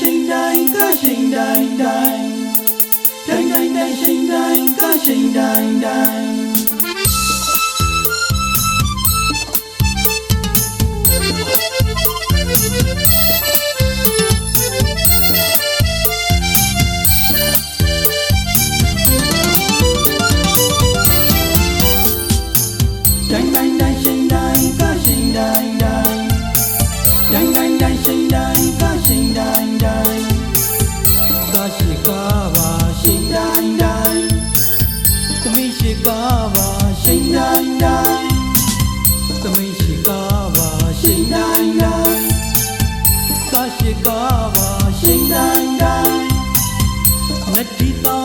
sinh đành ca sinh đành đành đành đành đành sinh đành ca sinh đành đành Shikava, Shing Dang Dang. Ta Shikava, Shing Dang Dang. Natita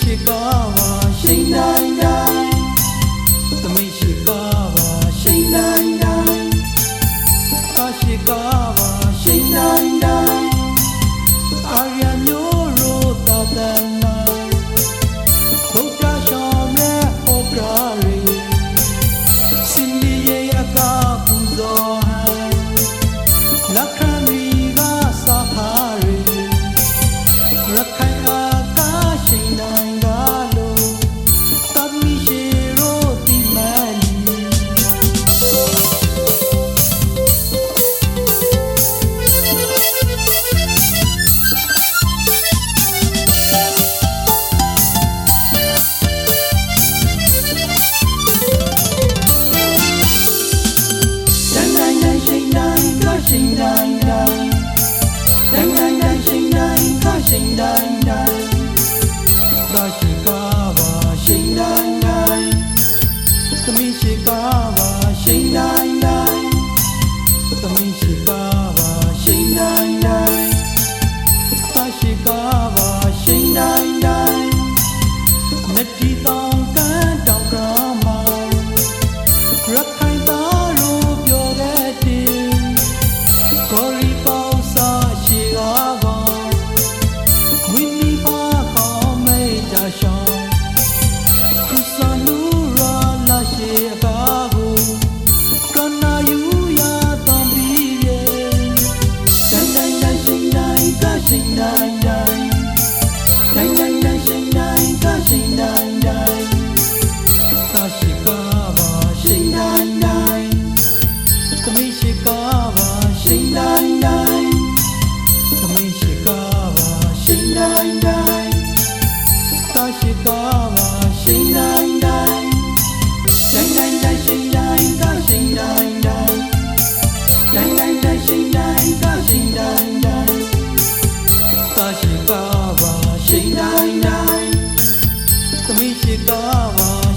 ရှိပါပါရှိနိုင်တာ ပါပါရှိန်တိုင်းတိုင်းသမီးရှိပါပါရှိန်တိုင်းတိုင်းသားရှိပါပါရှိန်တိုင်းတိုင်းမတီးတော် ချိန်တိုင်းတိုင်းသမီးရှိသားပါ